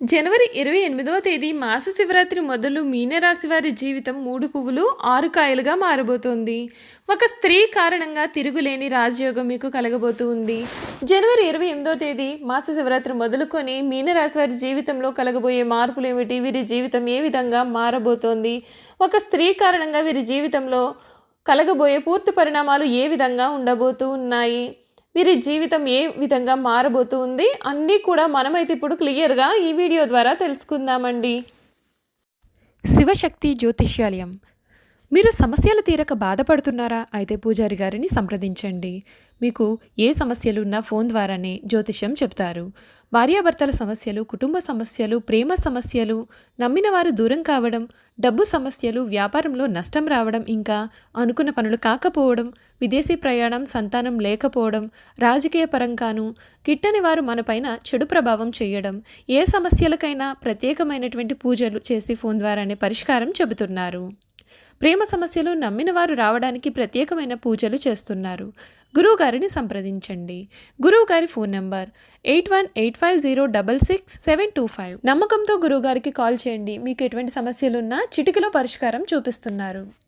జనవరి ఇరవై ఎనిమిదవ తేదీ మాస శివరాత్రి మొదలు మీనరాశి వారి జీవితం మూడు పువ్వులు ఆరు కాయలుగా మారబోతోంది. ఒక స్త్రీ కారణంగా తిరుగులేని రాజయోగం మీకు కలగబోతూ ఉంది. జనవరి ఇరవై ఎనిమిదవ తేదీ మాస శివరాత్రి మొదలుకొని మీనరాశి వారి జీవితంలో కలగబోయే మార్పులు ఏమిటి వీరి జీవితం ఏ విధంగా మారబోతోంది? ఒక స్త్రీ కారణంగా వీరి జీవితంలో కలగబోయే పూర్తి పరిణామాలు ఏ విధంగా ఉండబోతూ ఉన్నాయి? వీరి జీవితం ఏ విధంగా మారబోతుంది అన్నీ కూడా మనమైతే ఇప్పుడు క్లియర్గా ఈ వీడియో ద్వారా తెలుసుకుందామండి. శివశక్తి జ్యోతిష్యాలయం. మీరు సమస్యలు తీరక బాధపడుతున్నారా? అయితే పూజారి గారిని సంప్రదించండి. మీకు ఏ సమస్యలు ఉన్నా ఫోన్ ద్వారానే జ్యోతిష్యం చెప్తారు. భార్యాభర్తల సమస్యలు కుటుంబ సమస్యలు ప్రేమ సమస్యలు నమ్మిన వారు దూరం కావడం డబ్బు సమస్యలు వ్యాపారంలో నష్టం రావడం ఇంకా అనుకున్న పనులు కాకపోవడం విదేశీ ప్రయాణం సంతానం లేకపోవడం రాజకీయ పరంగాను కిట్టని వారు మనపైన చెడు ప్రభావం చేయడం ఏ సమస్యలకైనా ప్రత్యేకమైనటువంటి పూజలు చేసి ఫోన్ ద్వారానే పరిష్కారం చెబుతున్నారు. ప్రేమ సమస్యలు నమ్మిన వారు రావడానికి ప్రత్యేకమైన పూజలు చేస్తున్నారు. గురువుగారిని సంప్రదించండి. గురువుగారి phone number eight one eight five zero double six seven two five. నమ్మకంతో గురువుగారికి కాల్ చేయండి. మీకు ఎటువంటి సమస్యలున్నా చిటికలో పరిష్కారం చూపిస్తున్నారు.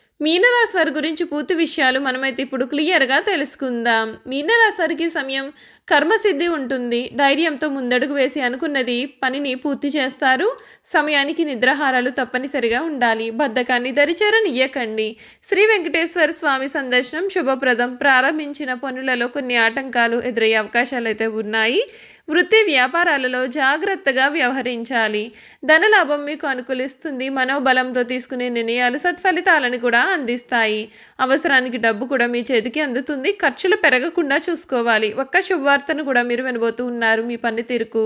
మీనరాశి వారి గురించి పూర్తి విషయాలు మనమైతే ఇప్పుడు క్లియర్గా తెలుసుకుందాం. మీనరాశి వారికి సమయం కర్మసిద్ధి ఉంటుంది. ధైర్యంతో ముందడుగు వేసి అనుకున్నది పనిని పూర్తి చేస్తారు. సమయానికి నిద్రాహారాలు తప్పనిసరిగా ఉండాలి. బద్ధకాన్ని దరిచేరనియ్యకండి శ్రీ వెంకటేశ్వర స్వామి సందర్శనం శుభప్రదం. ప్రారంభించిన పనులలో కొన్ని ఆటంకాలు ఎదురయ్యే అవకాశాలు అయితే ఉన్నాయి. వృత్తి వ్యాపారాలలో జాగ్రత్తగా వ్యవహరించాలి. ధనలాభం మీకు అనుకూలిస్తుంది. మనోబలంతో తీసుకునే నిర్ణయాలు సత్ఫలితాలను కూడా అందిస్తాయి. అవసరానికి డబ్బు కూడా మీ చేతికి అందుతుంది. ఖర్చులు పెరగకుండా చూసుకోవాలి. ఒక్క శుభవార్తను కూడా మీరు వినబోతూ ఉన్నారు. మీ పనితీరుకు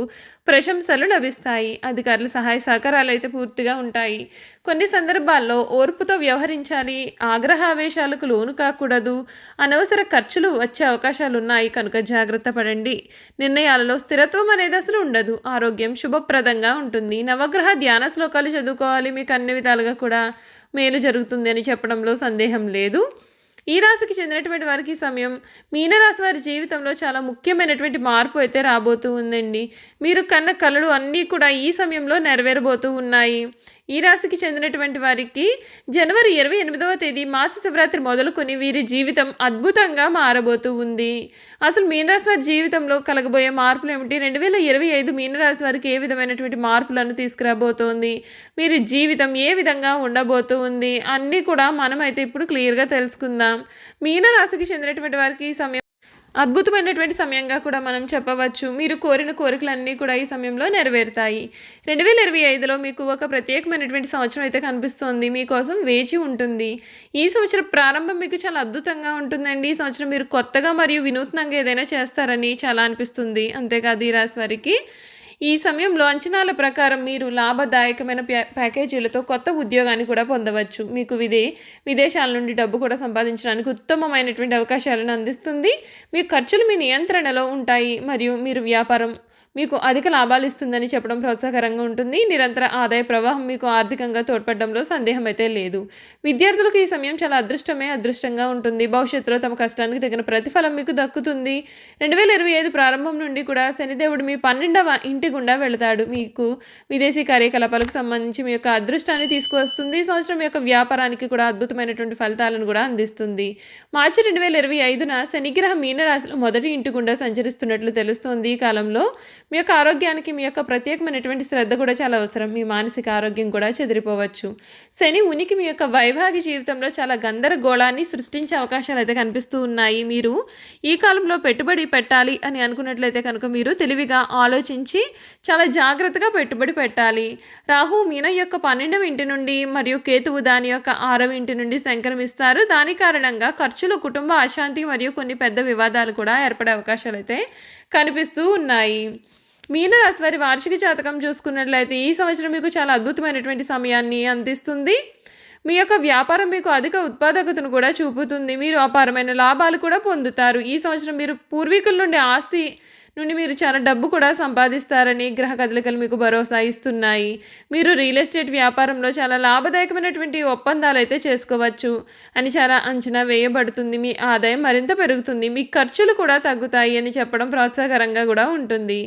ప్రశంసలు లభిస్తాయి. అధికారుల సహాయ సహకారాలు అయితే పూర్తిగా ఉంటాయి. కొన్ని సందర్భాల్లో ఓర్పుతో వ్యవహరించాలి ఆగ్రహావేశాలకు లోను కాకూడదు అనవసర ఖర్చులు వచ్చే అవకాశాలు ఉన్నాయి కనుక జాగ్రత్త పడండి. నిర్ణయాలలో స్థిరత్వం అనేది అసలు ఉండదు. ఆరోగ్యం శుభప్రదంగా ఉంటుంది. నవగ్రహ ధ్యాన శ్లోకాలు చదువుకోవాలి. మీకు అన్ని విధాలుగా కూడా మేలు జరుగుతుంది అని చెప్పడంలో సందేహం లేదు. ఈ రాశికి చెందినటువంటి వారికి ఈ సమయం మీనరాశి వారి జీవితంలో చాలా ముఖ్యమైనటువంటి మార్పు అయితే రాబోతూ ఉందండి. మీరు కన్న కళలు అన్నీ కూడా ఈ సమయంలో నెరవేరబోతూ ఉన్నాయి. ఈ రాశికి చెందినటువంటి వారికి జనవరి ఇరవై ఎనిమిదవ తేదీ మాస శివరాత్రి మొదలుకొని వీరి జీవితం అద్భుతంగా మారబోతూ ఉంది. అసలు మీనరాశి వారి జీవితంలో కలగబోయే మార్పులు ఏమిటి? రెండు వేల ఇరవై ఐదు మీనరాశి వారికి ఏ విధమైనటువంటి మార్పులను తీసుకురాబోతోంది? వీరి జీవితం ఏ విధంగా ఉండబోతూ ఉంది? అన్నీ కూడా మనమైతే ఇప్పుడు క్లియర్గా తెలుసుకుందాం. మీనరాశికి చెందినటువంటి వారికి ఈ సమయం అద్భుతమైనటువంటి సమయంగా కూడా మనం చెప్పవచ్చు. మీరు కోరిన కోరికలన్నీ కూడా ఈ సమయంలో నెరవేరుతాయి. రెండు వేల ఇరవై ఐదులో మీకు ఒక ప్రత్యేకమైనటువంటి సంవత్సరం అయితే కనిపిస్తోంది. మీకోసం వేచి ఉంటుంది. ఈ సంవత్సరం ప్రారంభం మీకు చాలా అద్భుతంగా ఉంటుందండి. ఈ సంవత్సరం మీరు కొత్తగా మరియు వినూత్నంగా ఏదైనా చేస్తారని చాలా అనిపిస్తుంది. అంతేకాదు ఈ రాశి వారికి ఈ సమయంలో అంచనాల ప్రకారం మీరు లాభదాయకమైన ప్యా- ప్యాకేజీలతో కొత్త ఉద్యోగాన్ని కూడా పొందవచ్చు. మీకు విదే విదేశాల నుండి డబ్బు కూడా సంపాదించడానికి ఉత్తమమైనటువంటి అవకాశాలను అందిస్తుంది. మీ ఖర్చులు మీ నియంత్రణలో ఉంటాయి. మరియు మీరు వ్యాపారం మీకు అధిక లాభాలు ఇస్తుందని చెప్పడం ప్రోత్సాహకరంగా ఉంటుంది. నిరంతర ఆదాయ ప్రవాహం మీకు ఆర్థికంగా తోడ్పడడంలో సందేహం అయితే లేదు. విద్యార్థులకు ఈ సమయం చాలా అదృష్టమే అదృష్టంగా ఉంటుంది. భవిష్యత్తులో తమ కష్టానికి తగిన ప్రతిఫలం మీకు దక్కుతుంది. రెండు వేల ఇరవై ఐదు ప్రారంభం నుండి కూడా శనిదేవుడు మీ పన్నెండవ ఇంటి గుండా వెళతాడు. మీకు విదేశీ కార్యకలాపాలకు సంబంధించి మీ యొక్క అదృష్టాన్ని తీసుకువస్తుంది. సంవత్సరం యొక్క వ్యాపారానికి కూడా అద్భుతమైనటువంటి ఫలితాలను కూడా అందిస్తుంది. మార్చి రెండు వేల ఇరవై ఐదున శనిగ్రహం మీనరాశిలో మొదటి ఇంటి గుండా సంచరిస్తున్నట్లు తెలుస్తోంది. ఈ కాలంలో మీ యొక్క ఆరోగ్యానికి మీ యొక్క ప్రత్యేకమైనటువంటి శ్రద్ధ కూడా చాలా అవసరం. మీ మానసిక ఆరోగ్యం కూడా చెదిరిపోవచ్చు. శని ఉనికి మీ యొక్క వైవాహిక జీవితంలో చాలా గందరగోళాన్ని సృష్టించే అవకాశాలు అయితే కనిపిస్తూ ఉన్నాయి. మీరు ఈ కాలంలో పెట్టుబడి పెట్టాలి అని అనుకున్నట్లయితే కనుక మీరు తెలివిగా ఆలోచించి చాలా జాగ్రత్తగా పెట్టుబడి పెట్టాలి. రాహు మీన యొక్క పన్నెండవ ఇంటి నుండి మరియు కేతువు దాని యొక్క ఆరవ ఇంటి నుండి సంక్రమిస్తారు. దాని కారణంగా ఖర్చులు కుటుంబ అశాంతి మరియు కొన్ని పెద్ద వివాదాలు కూడా ఏర్పడే అవకాశాలు అయితే కనిపిస్తూ ఉన్నాయి. మీనరాశి వారి వార్షిక జాతకం చూసుకున్నట్లయితే ఈ సంవత్సరం మీకు చాలా అద్భుతమైనటువంటి సమయాన్ని అందిస్తుంది. మీ యొక్క వ్యాపారం మీకు అధిక ఉత్పాదకతను కూడా చూపుతుంది. మీరు అపారమైన లాభాలు కూడా పొందుతారు. ఈ సంవత్సరం మీరు పూర్వీకుల నుండి ఆస్తి నుండి మీరు చాలా డబ్బు కూడా సంపాదిస్తారని గ్రహ కదలికలు మీకు భరోసా ఇస్తున్నాయి. మీరు రియల్ ఎస్టేట్ వ్యాపారంలో చాలా లాభదాయకమైనటువంటి ఒప్పందాలు అయితే చేసుకోవచ్చు అని చాలా అంచనా వేయబడుతుంది. మీ ఆదాయం మరింత పెరుగుతుంది. మీ ఖర్చులు కూడా తగ్గుతాయి అని చెప్పడం ప్రోత్సాహకరంగా కూడా ఉంటుంది.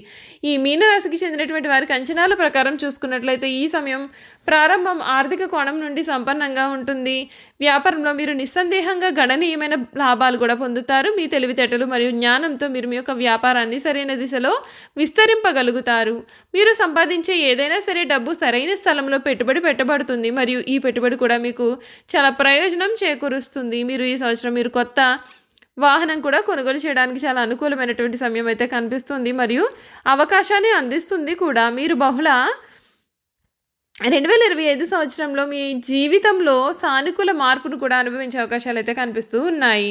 ఈ మీనరాశికి చెందినటువంటి వారికి అంచనాల ప్రకారం చూసుకున్నట్లయితే ఈ సమయం ప్రారంభం ఆర్థిక కోణం నుండి సంపన్నంగా ఉంటుంది. వ్యాపారంలో మీరు నిస్సందేహంగా గణనీయమైన లాభాలు కూడా పొందుతారు. మీ తెలివితేటలు మరియు జ్ఞానంతో మీరు మీ యొక్క వ్యాపారాన్ని సరి సరైన దిశలో విస్తరింపగలుగుతారు. మీరు సంపాదించే ఏదైనా సరే డబ్బు సరైన స్థలంలో పెట్టుబడి పెట్టబడుతుంది. మరియు ఈ పెట్టుబడి కూడా మీకు చాలా ప్రయోజనం చేకూరుస్తుంది. మీరు ఈ సంవత్సరం మీరు కొత్త వాహనం కూడా కొనుగోలు చేయడానికి చాలా అనుకూలమైనటువంటి సమయం అయితే కనిపిస్తుంది. మరియు అవకాశాన్ని అందిస్తుంది కూడా. మీరు బహుళ రెండు వేల ఇరవై ఐదు సంవత్సరంలో మీ జీవితంలో సానుకూల మార్పును కూడా అనుభవించే అవకాశాలు అయితే కనిపిస్తూ ఉన్నాయి.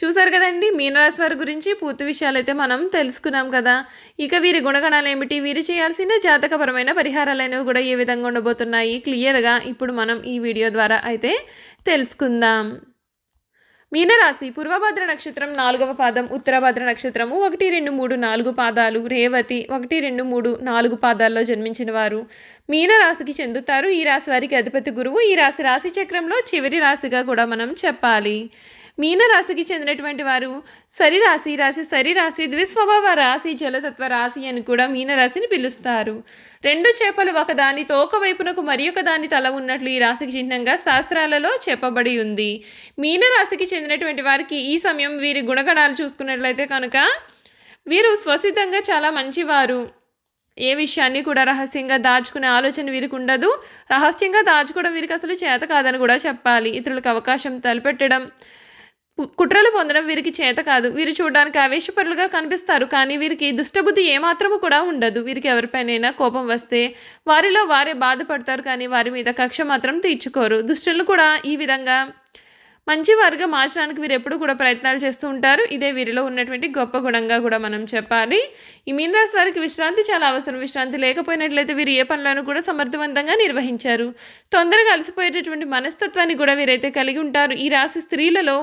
చూసారు కదండి మీనరాశి వారి గురించి పూర్తి విషయాలు అయితే మనం తెలుసుకున్నాం కదా. ఇక వీరి గుణగణాలు ఏమిటి? వీరు చేయాల్సిన జాతకపరమైన పరిహారాలు అనేవి కూడా ఏ విధంగా ఉండబోతున్నాయి? క్లియర్గా ఇప్పుడు మనం ఈ వీడియో ద్వారా అయితే తెలుసుకుందాం. మీనరాశి పూర్వభద్ర నక్షత్రం నాలుగవ పాదం ఉత్తరభద్ర నక్షత్రము ఒకటి రెండు మూడు నాలుగు పాదాలు రేవతి ఒకటి రెండు మూడు నాలుగు పాదాల్లో జన్మించిన వారు మీనరాశికి చెందుతారు. ఈ రాశి వారికి అధిపతి గురువు. ఈ రాశి రాశి చక్రంలో చివరి రాశిగా కూడా మనం చెప్పాలి. మీనరాశికి చెందినటువంటి వారు సరిరాశి రాశి సరిరాశి ద్విస్వభావ రాశి జలతత్వ రాశి అని కూడా మీనరాశిని పిలుస్తారు. రెండు చేపలు ఒకదాని తోక వైపునకు మరి ఒక దాని తల ఉన్నట్లు ఈ రాశికి చిహ్నంగా శాస్త్రాలలో చెప్పబడి ఉంది. మీనరాశికి చెందినటువంటి వారికి ఈ సమయం వీరి గుణగణాలు చూసుకున్నట్లయితే కనుక వీరు స్వసిద్ధంగా చాలా మంచివారు. ఏ విషయాన్ని కూడా రహస్యంగా దాచుకునే ఆలోచన వీరికి ఉండదు. రహస్యంగా దాచుకోవడం వీరికి అసలు చేత కాదని కూడా చెప్పాలి. ఇతరులకు అవకాశం తలపెట్టడం కుట్రలు పొందడం వీరికి చేత కాదు. వీరు చూడడానికి ఆవేశపరులుగా కనిపిస్తారు. కానీ వీరికి దుష్టబుద్ధి ఏమాత్రము కూడా ఉండదు. వీరికి ఎవరిపైనైనా కోపం వస్తే వారిలో వారే బాధపడతారు. కానీ వారి మీద కక్ష మాత్రం తీర్చుకోరు. దుష్టులను కూడా ఈ విధంగా మంచి వారిగా మార్చడానికి వీరు ఎప్పుడు కూడా ప్రయత్నాలు చేస్తూ ఉంటారు. ఇదే వీరిలో ఉన్నటువంటి గొప్ప గుణంగా కూడా మనం చెప్పాలి. ఈ మీనరాశి వారికి విశ్రాంతి చాలా అవసరం. విశ్రాంతి లేకపోయినట్లయితే వీరు ఏ పనులను కూడా సమర్థవంతంగా నిర్వహించారు. తొందరగా అలసిపోయేటటువంటి మనస్తత్వాన్ని కూడా వీరైతే కలిగి ఉంటారు. ఈ రాశి స్త్రీలలో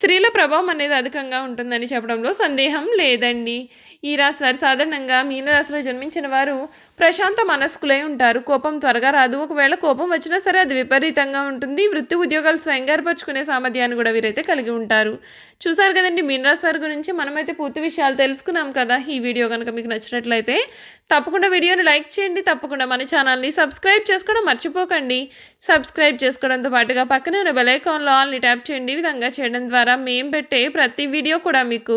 స్త్రీల ప్రభావం అనేది అధికంగా ఉంటుందని చెప్పడంలో సందేహం లేదండి. ఈ రాశి వారు సాధారణంగా మీనరాశిలో జన్మించిన వారు ప్రశాంత మనస్కులై ఉంటారు. కోపం త్వరగా రాదు. ఒకవేళ కోపం వచ్చినా సరే అది విపరీతంగా ఉంటుంది. వృత్తి ఉద్యోగాలు స్వయంగా ఏర్పరచుకునే సామర్థ్యాన్ని కూడా వీరైతే కలిగి ఉంటారు. చూసారు కదండి మీనరాశి వారి గురించి మనమైతే పూర్తి విషయాలు తెలుసుకున్నాం కదా. ఈ వీడియో కనుక మీకు నచ్చినట్లయితే తప్పకుండా వీడియోని లైక్ చేయండి. తప్పకుండా మన ఛానల్ని సబ్స్క్రైబ్ చేసుకోవడం మర్చిపోకండి. సబ్స్క్రైబ్ చేసుకోవడంతో పాటుగా పక్కనే ఉన్న బెలైకాన్లో ఆల్ని ట్యాప్ చేయండి. ఈ విధంగా చేయడం ద్వారా మేము పెట్టే ప్రతి వీడియో కూడా మీకు